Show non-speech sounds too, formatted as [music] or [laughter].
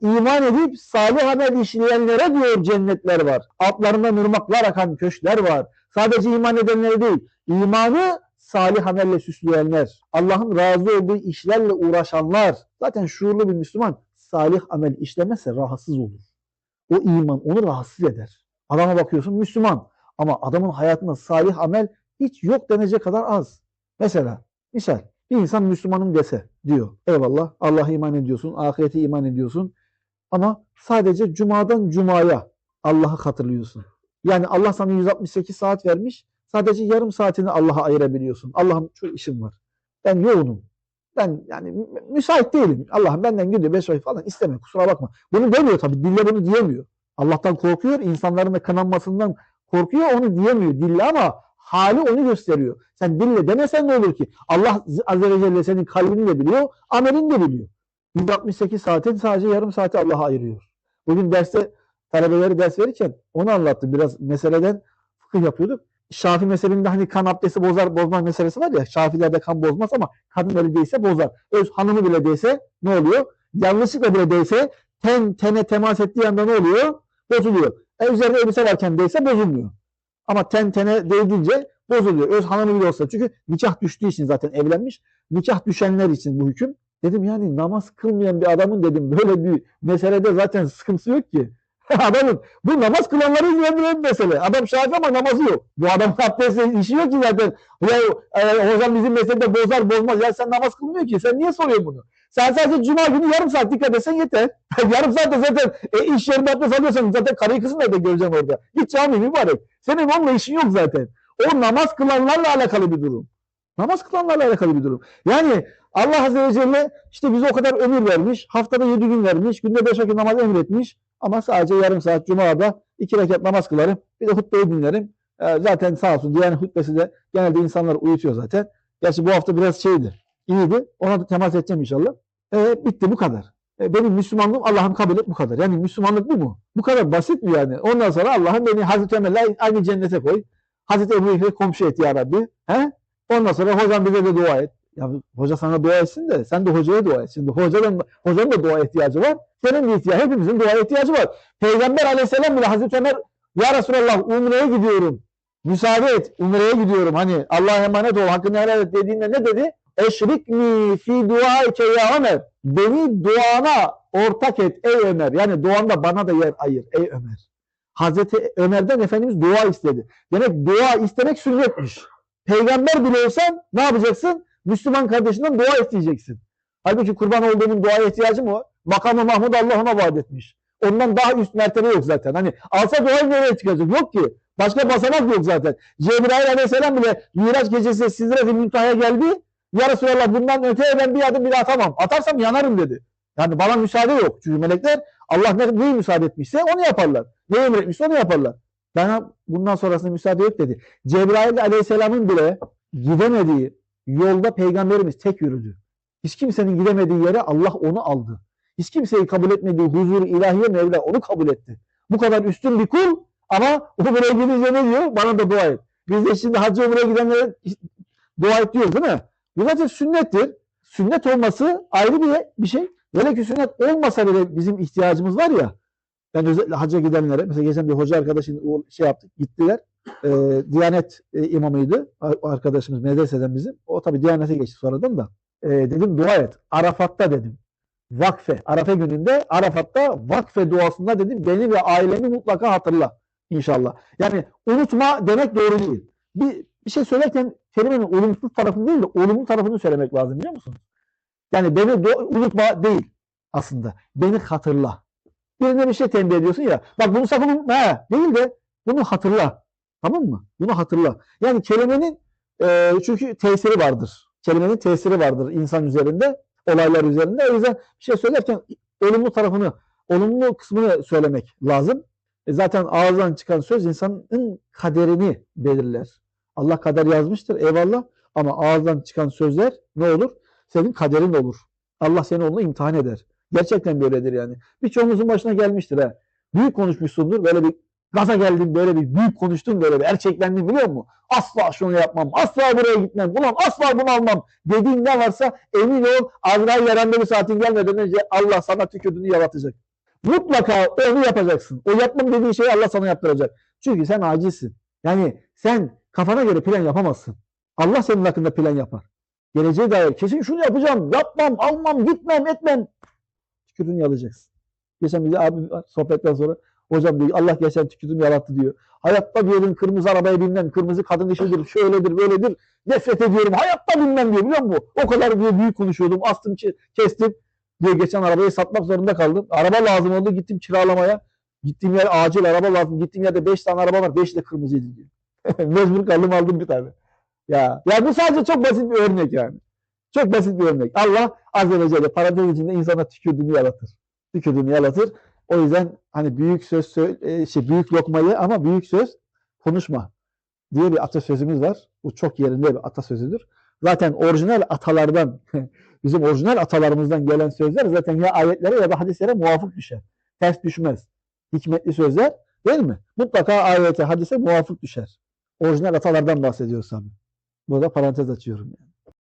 İman edip salih amel işleyenlere diyor cennetler var. Altlarından ırmaklar akan köşkler var. Sadece iman edenlere değil, imanı salih amelle süsleyenler, Allah'ın razı olduğu işlerle uğraşanlar. Zaten şuurlu bir Müslüman salih amel işlemezse rahatsız olur. O iman onu rahatsız eder. Adama bakıyorsun Müslüman ama adamın hayatında salih amel hiç yok denecek kadar az. Mesela misal bir insan Müslümanım dese diyor. Eyvallah Allah'a iman ediyorsun, ahirete iman ediyorsun ama sadece cumadan cumaya Allah'ı hatırlıyorsun. Yani Allah sana 168 saat vermiş. Sadece yarım saatini Allah'a ayırabiliyorsun. Allah'ım çok işim var. Ben yoğunum. Ben yani mü- müsait değilim. Allah'ım benden günde 5 ay falan isteme kusura bakma. Bunu demiyor tabii. Dille bunu diyemiyor. Allah'tan korkuyor. insanların da kananmasından korkuyor. Onu diyemiyor dille ama hali onu gösteriyor. Sen dille demesen ne olur ki? Allah Azze ve Celle senin kalbini de biliyor, amelini de biliyor. 168 saatin sadece yarım saati Allah'a ayırıyor. Bugün derste talebeleri ders verirken onu anlattım. Biraz meseleden fıkıh yapıyorduk. Şafi mezhebinde hani kan abdesti bozar bozmaz meselesi var ya. Şafilerde kan bozmaz ama kadın öyle değilse bozar. Öz hanımı bile değse ne oluyor? Yanlışlıkla bile değse ten tene temas ettiği anda ne oluyor? Bozuluyor. E üzerinde elbise varken değse bozulmuyor. Ama ten tene değdiğince bozuluyor. Öz hanımı bile olsa. Çünkü nikah düştüğü için zaten evlenmiş. Nikah düşenler için bu hüküm. Dedim yani namaz kılmayan bir adamın dedim böyle bir meselede zaten sıkıntısı yok ki. [laughs] Adamın bu namaz kılanları ilgilendiren mesele. Adam şafi ama namazı yok. Bu adam [laughs] abdestle işi yok ki zaten. Ya e, hocam bizim meselede bozar bozmaz. Ya sen namaz kılmıyor ki. Sen niye soruyorsun bunu? Sen sadece cuma günü yarım saat dikkat etsen yeter. [laughs] yarım saatte zaten e, iş yerinde abdest alıyorsan zaten karıyı kızını nerede göreceksin orada. Git cami mübarek. Senin onunla işin yok zaten. O namaz kılanlarla alakalı bir durum. Namaz kılanlarla alakalı bir durum. Yani Allah Azze ve Celle işte bize o kadar ömür vermiş. Haftada yedi gün vermiş. Günde beş vakit namaz emretmiş. Ama sadece yarım saat Cuma'da iki rekat namaz kılarım. Bir de hutbeyi dinlerim. Ee, zaten sağ olsun Diyanet hutbesi de genelde insanları uyutuyor zaten. Gerçi bu hafta biraz şeydi. iyiydi. Ona da temas edeceğim inşallah. Ee, bitti bu kadar. Ee, benim Müslümanlığım Allah'ım kabul et bu kadar. Yani Müslümanlık bu mu? Bu kadar basit mi yani? Ondan sonra Allah'ım beni Hazreti Ömer'le aynı cennete koy. Hazreti Ebu komşu et ya Rabbi. He? Ondan sonra hocam bize de dua et. Ya hoca sana dua etsin de sen de hocaya dua et. Şimdi hocanın, hocanın da dua ihtiyacı var. Senin de ihtiyacı, hepimizin dua ihtiyacı var. Peygamber aleyhisselam bile Hazreti Ömer ya Resulallah Umre'ye gidiyorum. Müsaade et. Umre'ye gidiyorum. Hani Allah'a emanet ol. Hakkını helal et dediğinde ne dedi? Eşrikni fi duaike ya Ömer. Beni duana ortak et ey Ömer. Yani duanda bana da yer ayır ey Ömer. Hazreti Ömer'den Efendimiz dua istedi. Demek dua istemek sünnetmiş. Peygamber bile olsan ne yapacaksın? Müslüman kardeşinden dua isteyeceksin. Halbuki kurban olduğunun duaya ihtiyacı mı var? Makamı Mahmud Allah ona vaat etmiş. Ondan daha üst mertebe yok zaten. Hani alsa duayı nereye çıkacak? Yok ki. Başka basamak yok zaten. Cebrail aleyhisselam bile Miraç gecesi Sizre-i Müntaha'ya geldi. Ya Resulallah bundan öteye ben bir adım bile atamam. Atarsam yanarım dedi. Yani bana müsaade yok. Çünkü melekler Allah ne, neyi müsaade etmişse onu yaparlar. Ne emretmişse onu yaparlar. Bana bundan sonrasında müsaade yok dedi. Cebrail aleyhisselamın bile gidemediği yolda peygamberimiz tek yürüdü. Hiç kimsenin gidemediği yere Allah onu aldı. Hiç kimseyi kabul etmediği huzur ilahiye Mevla onu kabul etti. Bu kadar üstün bir kul ama Umre'ye gidince ne diyor? Bana da dua et. Biz de şimdi hacı Umre'ye gidenlere dua et diyoruz değil mi? Bu zaten sünnettir. Sünnet olması ayrı bir, bir şey. Hele ki sünnet olmasa bile bizim ihtiyacımız var ya. Ben özellikle hacca gidenlere, mesela geçen bir hoca arkadaşın o şey yaptık, gittiler. Ee, Diyanet e, imamıydı arkadaşımız medreseden bizim. O tabii Diyanet'e geçti sonradan da. Ee, dedim dua et. Arafat'ta dedim. Vakfe. Arafa gününde Arafat'ta vakfe duasında dedim beni ve ailemi mutlaka hatırla inşallah. Yani unutma demek doğru değil. Bir, bir şey söylerken kelimenin olumsuz tarafını değil de olumlu tarafını söylemek lazım biliyor musunuz? Yani beni unutma değil aslında. Beni hatırla. Birine bir şey tembih ediyorsun ya. Bak bunu sakın unutma. Değil de bunu hatırla. Tamam mı? Bunu hatırla. Yani kelimenin e, çünkü tesiri vardır. Kelimenin tesiri vardır insan üzerinde, olaylar üzerinde. O yüzden bir şey söylerken olumlu tarafını, olumlu kısmını söylemek lazım. E zaten ağızdan çıkan söz insanın kaderini belirler. Allah kader yazmıştır eyvallah ama ağızdan çıkan sözler ne olur? Senin kaderin olur. Allah seni onunla imtihan eder. Gerçekten böyledir yani. Birçoğumuzun başına gelmiştir ha. Büyük konuşmuşsundur. Böyle bir gaza geldin böyle bir büyük konuştun böyle bir erkeklendin biliyor musun? Asla şunu yapmam. Asla buraya gitmem. Ulan asla bunu almam. Dediğin ne varsa emin ol Azrail randevu saatin gelmeden önce Allah sana tükürdüğünü yaratacak. Mutlaka onu yapacaksın. O yapmam dediğin şeyi Allah sana yaptıracak. Çünkü sen acizsin. Yani sen kafana göre plan yapamazsın. Allah senin hakkında plan yapar. Geleceğe dair kesin şunu yapacağım, yapmam, almam, gitmem, etmem. Tükürüğünü yalayacaksın. Geçen bize abi sohbetten sonra hocam diyor Allah geçen tükürdüm yalattı diyor. Hayatta diyorum kırmızı arabaya binmem, kırmızı kadın işidir, şöyledir, böyledir. Nefret ediyorum. Hayatta binmem diyor biliyor musun? O kadar diyor büyük konuşuyordum. Astım, ke- kestim. Diyor geçen arabayı satmak zorunda kaldım. Araba lazım oldu. Gittim kiralamaya. Gittiğim yer acil araba lazım. Gittiğim yerde 5 tane araba var. 5 de kırmızıydı diyor. [laughs] Mecbur kaldım aldım bir tane. Ya, ya bu sadece çok basit bir örnek yani. Çok basit bir örnek. Allah azze ve celle parantez içinde insana tükürdüğünü yaratır. Tükürdüğünü yaratır. O yüzden hani büyük söz söyle, şey büyük lokmayı ama büyük söz konuşma diye bir atasözümüz var. Bu çok yerinde bir atasözüdür. Zaten orijinal atalardan [laughs] bizim orijinal atalarımızdan gelen sözler zaten ya ayetlere ya da hadislere muvafık düşer. Ters düşmez. Hikmetli sözler değil mi? Mutlaka ayete, hadise muvafık düşer. Orijinal atalardan bahsediyoruz tabii. Burada parantez açıyorum yani.